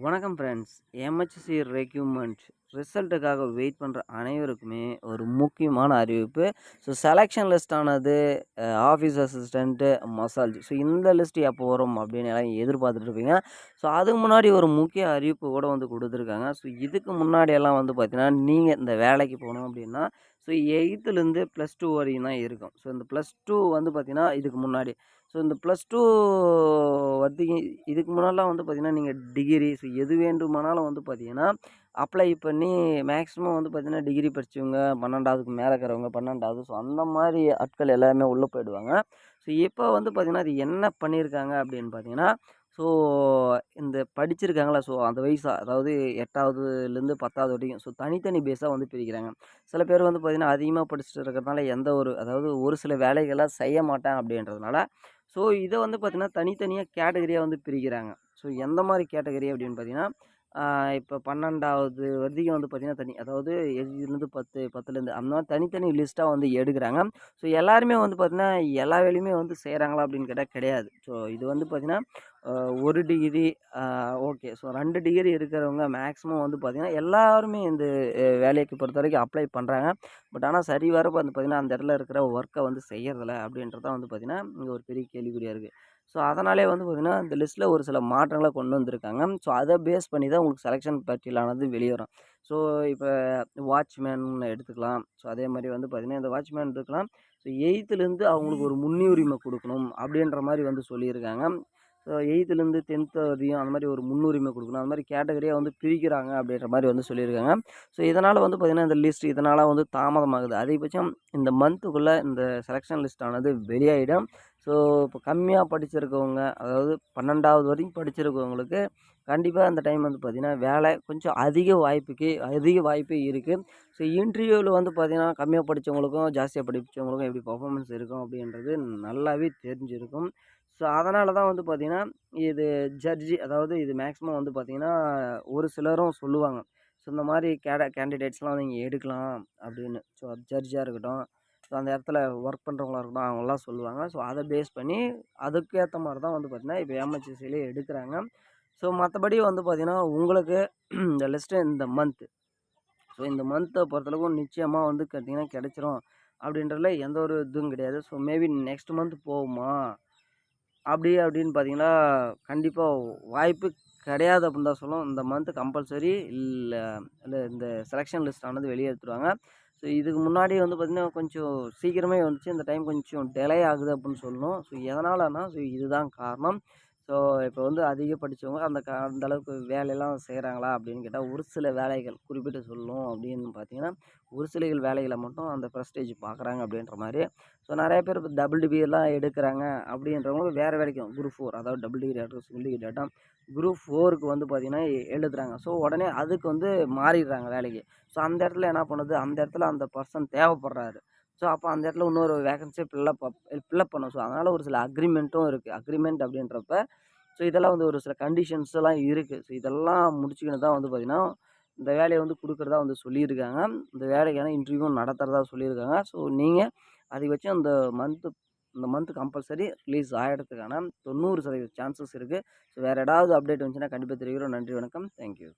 வணக்கம் friends MHC recruitment ரிசல்ட்டுக்காக wait பண்ணுற அனைவருக்குமே ஒரு முக்கியமான அறிவிப்பு. ஸோ செலெக்ஷன் லிஸ்ட்டானது ஆஃபீஸ் அசிஸ்டண்ட்டு மசாஜ் ஸோ இந்த லிஸ்ட் எப்போ வரும் அப்படின்னு எல்லாம் எதிர்பார்த்துட்ருப்பீங்க ஸோ அதுக்கு முன்னாடி ஒரு முக்கிய அறிவிப்பு கூட வந்து கொடுத்துருக்காங்க. ஸோ இதுக்கு முன்னாடி எல்லாம் வந்து பார்த்திங்கன்னா நீங்கள் இந்த வேலைக்கு போகணும் அப்படின்னா ஸோ எயித்துலேருந்து ப்ளஸ் டூ வரையும் தான் இருக்கும். ஸோ இந்த ப்ளஸ் டூ வந்து பார்த்திங்கன்னா இதுக்கு முன்னாடி. ஸோ இந்த ப்ளஸ் டூ வரைக்கும் இதுக்கு முன்னாடிலாம் வந்து பார்த்திங்கன்னா நீங்கள் டிகிரி ஸோ எது வேண்டுமானாலும் வந்து பார்த்திங்கன்னா அப்ளை பண்ணி மேக்ஸிமம் வந்து பார்த்திங்கன்னா டிகிரி படித்தவங்க பன்னெண்டாவதுக்கு மேலே இருக்கிறவங்க பன்னெண்டாவது ஸோ அந்த மாதிரி ஆட்கள் எல்லாருமே உள்ளே போயிடுவாங்க. ஸோ இப்போ வந்து பார்த்திங்கன்னா அது என்ன பண்ணியிருக்காங்க அப்படின்னு பார்த்தீங்கன்னா ஸோ இந்த படிச்சிருக்காங்களா? ஸோ அந்த வயசா அதாவது எட்டாவதுலேருந்து பத்தாவது வரைக்கும் ஸோ தனித்தனி பேஸாக வந்து பிரிக்கிறாங்க. சில பேர் வந்து பார்த்திங்கன்னா அதிகமாக படிச்சுட்டு இருக்கிறதுனால எந்த ஒரு அதாவது ஒரு சில வேலைகளாக செய்ய மாட்டேன் அப்படின்றதுனால ஸோ இதை வந்து பார்த்திங்கன்னா தனித்தனியாக கேட்டகரியாக வந்து பிரிக்கிறாங்க. ஸோ எந்த மாதிரி கேட்டகரி அப்படின்னு பார்த்தீங்கன்னா இப்போ பன்னெண்டாவது வரைக்கும் வந்து பார்த்திங்கன்னா தனி அதாவது எதுலேருந்து பத்து பத்துலேருந்து அந்த மாதிரி தனித்தனி லிஸ்ட்டாக வந்து எடுக்கிறாங்க. ஸோ எல்லாருமே வந்து பார்த்திங்கன்னா எல்லா வேலையுமே வந்து செய்கிறாங்களா அப்படின்னு கேட்டால் கிடையாது. ஸோ இது வந்து பார்த்திங்கன்னா ஒரு டிகிரி ஓகே. ஸோ ரெண்டு டிகிரி இருக்கிறவங்க மேக்ஸிமம் வந்து பார்த்திங்கன்னா எல்லாருமே இந்த வேலைக்கு பொறுத்த வரைக்கும் அப்ளை பண்ணுறாங்க பட் ஆனால் சரி வரப்போ வந்து பார்த்திங்கன்னா அந்த இடத்துல இருக்கிற ஒர்க்கை வந்து செய்கிறதில்ல அப்படின்றது தான் வந்து பார்த்திங்கன்னா இங்கே ஒரு பெரிய கேள்விக்குறியாக இருக்குது ஸோ அதனாலே வந்து பார்த்திங்கன்னா இந்த லிஸ்ட்டில் ஒரு சில மாற்றங்களை கொண்டு வந்திருக்காங்க. ஸோ அதை பேஸ் பண்ணி தான் உங்களுக்கு செலெக்ஷன் பட்டியலானது வெளியே வரும் ஸோ இப்போ வாட்ச்மேன் எடுத்துக்கலாம். ஸோ அதே மாதிரி வந்து பார்த்திங்கன்னா இந்த வாட்ச்மேன் எடுத்துக்கலாம். ஸோ எயித்துலேருந்து அவங்களுக்கு ஒரு முன்னுரிமை கொடுக்கணும் அப்படின்ற மாதிரி வந்து சொல்லியிருக்காங்க. ஸோ எயித்துலேருந்து டென்த்து வரையும் அந்த மாதிரி ஒரு முன்னுரிமை கொடுக்கணும். அந்த மாதிரி கேட்டகரியாக வந்து பிரிக்கிறாங்க அப்படின்ற மாதிரி வந்து சொல்லியிருக்காங்க. ஸோ இதனால் வந்து பார்த்திங்கன்னா இந்த லிஸ்ட் இதனால் வந்து தாமதமாகுது. அதிகபட்சம் இந்த மந்த்துக்குள்ளே இந்த செலெக்ஷன் லிஸ்ட்டானது வெளியாகிடும் ஸோ இப்போ கம்மியாக படிச்சிருக்கவங்க அதாவது பன்னெண்டாவது வரைக்கும் படிச்சிருக்கவங்களுக்கு கண்டிப்பாக அந்த டைம் வந்து பார்த்திங்கன்னா வேலை கொஞ்சம் அதிக வாய்ப்புக்கு அதிக வாய்ப்பு இருக்குது ஸோ இன்டர்வியூவில் வந்து பார்த்திங்கன்னா கம்மியாக படித்தவங்களுக்கும் ஜாஸ்தியாக படித்தவங்களுக்கும் எப்படி பர்ஃபாமன்ஸ் இருக்கும் அப்படின்றது நல்லாவே தெரிஞ்சிருக்கும். ஸோ அதனால தான் வந்து பார்த்திங்கன்னா இது ஜட்ஜி அதாவது இது மேக்ஸிமம் வந்து பார்த்திங்கன்னா ஒரு சிலரும் சொல்லுவாங்க. ஸோ இந்த மாதிரி கேட கேண்டிடேட்ஸ்லாம் வந்து இங்கே எடுக்கலாம் அப்படின்னு. ஸோ ஜட்ஜாக இருக்கட்டும் ஸோ அந்த இடத்துல ஒர்க் பண்ணுறவங்களா இருக்கட்டும் அவங்களாம் சொல்லுவாங்க. ஸோ அதை பேஸ் பண்ணி அதுக்கேற்ற மாதிரி தான் வந்து பார்த்திங்கன்னா இப்போ எம்ஹெச்எஸ்சிலே எடுக்கிறாங்க. ஸோ மற்றபடி வந்து பார்த்திங்கன்னா உங்களுக்கு இந்த லிஸ்ட்டு இந்த மந்த்து ஸோ இந்த மந்த்தை பொறுத்தளவுக்கு நிச்சயமாக வந்து கேட்டிங்கன்னா கிடச்சிரும். அப்படின்றதுல எந்த ஒரு இதுவும் கிடையாது. ஸோ மேபி நெக்ஸ்ட் மந்த் போகுமா? அப்படி அப்படின்னு பார்த்தீங்கன்னா கண்டிப்பாக வாய்ப்பு கிடையாது அப்படின்னு தான் சொல்லுவோம் இந்த மந்த்து கம்பல்சரி இல்லை இல்லை இந்த செலெக்ஷன் லிஸ்ட் ஆனது வெளியே எடுத்துருவாங்க. ஸோ இதுக்கு முன்னாடி வந்து பார்த்திங்கன்னா கொஞ்சம் சீக்கிரமே வந்துச்சு. இந்த டைம் கொஞ்சம் டிலே ஆகுது அப்படின்னு சொல்லணும். ஸோ எதனாலன்னா ஸோ இதுதான் காரணம். ஸோ இப்போ வந்து அதிகம் படித்தவங்க அந்த க அந்த அளவுக்கு வேலையெல்லாம் செய்கிறாங்களா அப்படின்னு கேட்டால் ஒரு சில வேலைகள் குறிப்பிட்டு சொல்லணும் அப்படின்னு பார்த்தீங்கன்னா ஒரு சில வேலைகளை மட்டும் அந்த ப்ரெஸ்டேஜ் பார்க்குறாங்க அப்படின்ற மாதிரி. ஸோ நிறைய பேர் இப்போ டபுள் டிகிரிலாம் எடுக்கிறாங்க அப்படின்றவங்களுக்கு வேறு வேலைக்கும் குரூப் ஃபோர் அதாவது டபுள் டிகிரி ஆகட்டும் சிங்கிள் டிகிரி ஆகட்டும் குரூப் ஃபோருக்கு வந்து பார்த்திங்கன்னா எழுதுறாங்க. ஸோ உடனே அதுக்கு வந்து மாறிடுறாங்க வேலைக்கு. ஸோ அந்த இடத்துல என்ன பண்ணுது? அந்த இடத்துல அந்த பர்சன் தேவைப்படுறாரு. ஸோ அப்போ அந்த இடத்துல இன்னொரு வேகன்சியை ஃபில்லப் ஃபில்லப் பண்ணும். ஸோ அதனால் ஒரு சில அக்ரிமெண்ட்டும் இருக்குது அக்ரிமெண்ட் அப்படின்றப்ப ஸோ இதெல்லாம் வந்து ஒரு சில கண்டிஷன்ஸ் எல்லாம் இருக்குது ஸோ இதெல்லாம் முடிச்சுக்கின்னு தான் வந்து பார்த்திங்கன்னா இந்த வேலையை வந்து கொடுக்குறதா வந்து சொல்லியிருக்காங்க. இந்த வேலைக்கான இன்டர்வியூவும் நடத்துகிறதா சொல்லியிருக்காங்க. ஸோ நீங்கள் அதிகபட்சம் அந்த மந்த்து இந்த மந்த் கம்பல்சரி ரிலீஸ் ஆகிடத்துக்கான தொண்ணூறு சதவீத சான்சஸ் இருக்குது ஸோ வேறு ஏதாவது அப்டேட் வந்துச்சுன்னா கண்டிப்பாக தெரிவிக்கிறோம். நன்றி வணக்கம். தேங்க்யூ